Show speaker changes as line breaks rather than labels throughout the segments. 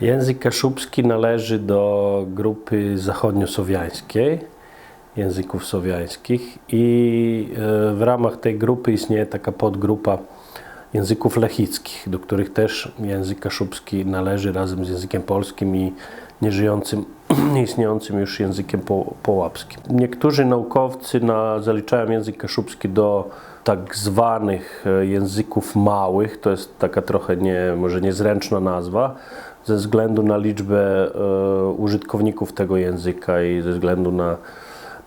Język kaszubski należy do grupy zachodniosłowiańskiej, języków słowiańskich i e, w ramach tej grupy istnieje taka podgrupa języków lechickich, do których też język kaszubski należy razem z językiem polskim i nieżyjącym, nieistniejącym już językiem po, połapskim. Niektórzy naukowcy na, zaliczają język kaszubski do tak zwanych e, języków małych, to jest taka trochę nie, może niezręczna nazwa, ze względu na liczbę e, użytkowników tego języka i ze względu na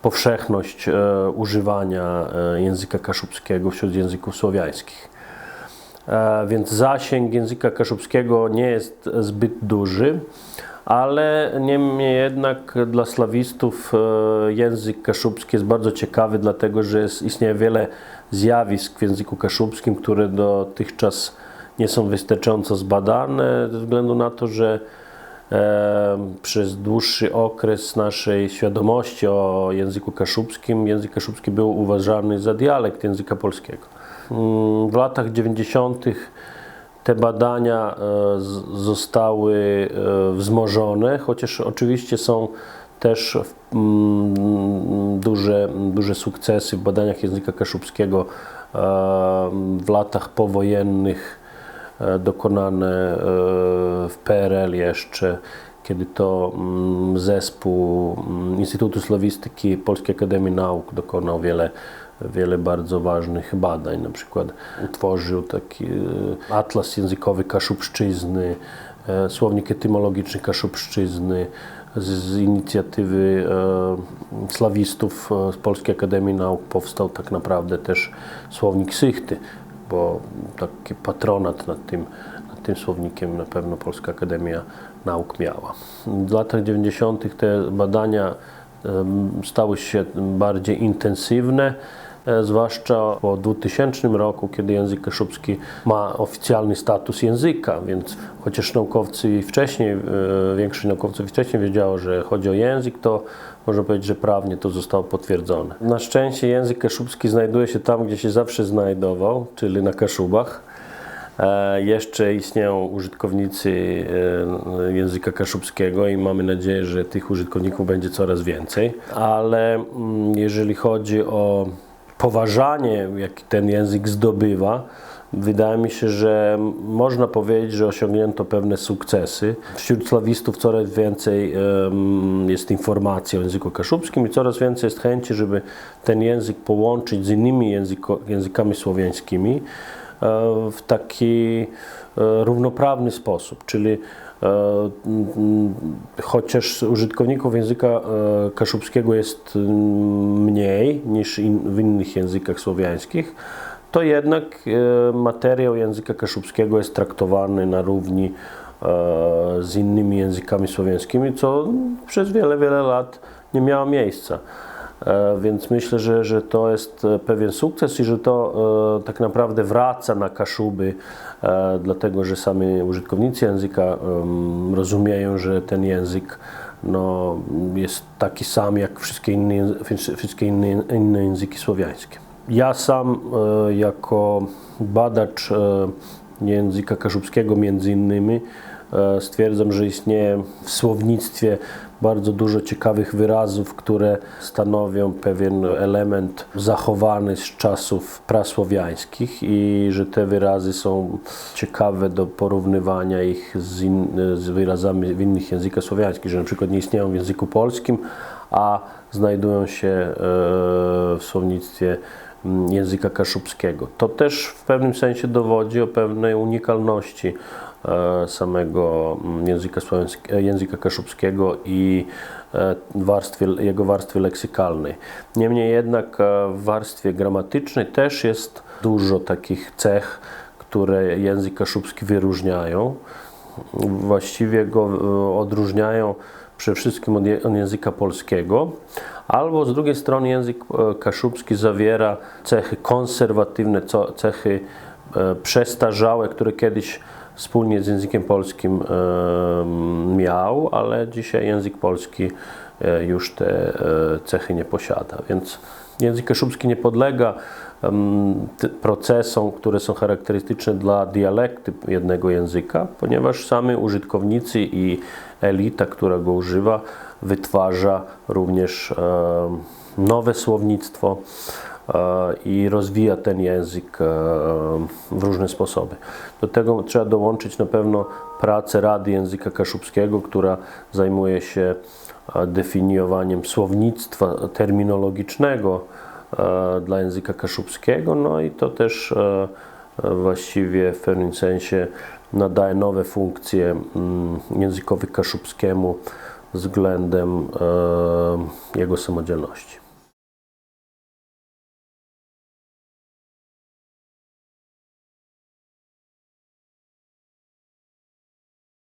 powszechność e, używania e, języka kaszubskiego wśród języków słowiańskich. Więc zasięg języka kaszubskiego nie jest zbyt duży, ale niemniej jednak dla slawistów język kaszubski jest bardzo ciekawy, dlatego że jest, istnieje wiele zjawisk w języku kaszubskim, które dotychczas nie są wystarczająco zbadane, ze względu na to, że e, przez dłuższy okres naszej świadomości o języku kaszubskim język kaszubski był uważany za dialekt języka polskiego. Mm, W latach 90. te badania e, zostały e, wzmożone, chociaż oczywiście są też mm, duże, duże sukcesy w badaniach języka kaszubskiego e, w latach powojennych dokonane e, w PRL jeszcze, kiedy to mm, zespół mm, Instytutu Slawistyki Polskiej Akademii Nauk dokonał wiele, wiele bardzo ważnych badań. Na przykład utworzył taki e, atlas językowy Kaszubszczyzny, e, słownik etymologiczny Kaszubszczyzny z, z inicjatywy e, slawistów e, z Polskiej Akademii Nauk powstał tak naprawdę też słownik Sychty, bo taki patronat nad tym, nad tym słownikiem na pewno Polska Akademia Nauk miała. W latach 90. te badania stały się bardziej intensywne, zwłaszcza po 2000 roku, kiedy język kaszubski ma oficjalny status języka, więc chociaż naukowcy wcześniej, e, większość naukowców wcześniej wiedziało, że chodzi o język, to można powiedzieć, że prawnie to zostało potwierdzone. Na szczęście język kaszubski znajduje się tam, gdzie się zawsze znajdował, czyli na Kaszubach. E, Jeszcze istnieją użytkownicy e, języka kaszubskiego i mamy nadzieję, że tych użytkowników będzie coraz więcej. Ale mm, jeżeli chodzi o poważanie, jaki ten język zdobywa, wydaje mi się, że można powiedzieć, że osiągnięto pewne sukcesy. Wśród slawistów coraz więcej jest informacji o języku kaszubskim i coraz więcej jest chęci, żeby ten język połączyć z innymi języko, językami słowiańskimi e, w taki e, równoprawny sposób, czyli chociaż użytkowników języka e, kaszubskiego jest mniej niż in, w innych językach słowiańskich, to jednak e, materiał języka kaszubskiego jest traktowany na równi e, z innymi językami słowiańskimi, co przez wiele, wiele lat nie miało miejsca. E, Więc myślę, że, że to jest e, pewien sukces i że to e, tak naprawdę wraca na Kaszuby, dlatego że sami użytkownicy języka rozumieją, że ten język no, jest taki sam jak wszystkie inne, wszystkie inne, inne języki słowiańskie. Ja sam jako badacz języka kaszubskiego między innymi stwierdzam, że istnieje w słownictwie bardzo dużo ciekawych wyrazów, które stanowią pewien element zachowany z czasów prasłowiańskich i że te wyrazy są ciekawe do porównywania ich z, in, z wyrazami w innych językach słowiańskich, że na przykład nie istnieją w języku polskim, a znajdują się e, w słownictwie języka kaszubskiego. To też w pewnym sensie dowodzi o pewnej unikalności samego mm, języka, e, języka kaszubskiego i e, warstwie, jego warstwy leksykalnej. Niemniej jednak e, w warstwie gramatycznej też jest dużo takich cech, które język kaszubski wyróżniają. Właściwie go e, odróżniają przede wszystkim od, od języka polskiego, albo z drugiej strony język e, kaszubski zawiera cechy konserwatywne, cechy e, przestarzałe, które kiedyś wspólnie z językiem polskim miał, ale dzisiaj język polski e, już te e, cechy nie posiada. Więc język kaszubski nie podlega procesom, które są charakterystyczne dla dialekty jednego języka, ponieważ sami użytkownicy i elita, która go używa, wytwarza również nowe słownictwo i rozwija ten język e, w różne sposoby. Do tego trzeba dołączyć na pewno pracę Rady Języka Kaszubskiego, która zajmuje się e, definiowaniem słownictwa terminologicznego e, dla języka kaszubskiego, no i to też e, e, właściwie w pewnym sensie nadaje nowe funkcje językowi kaszubskiemu względem e, jego samodzielności.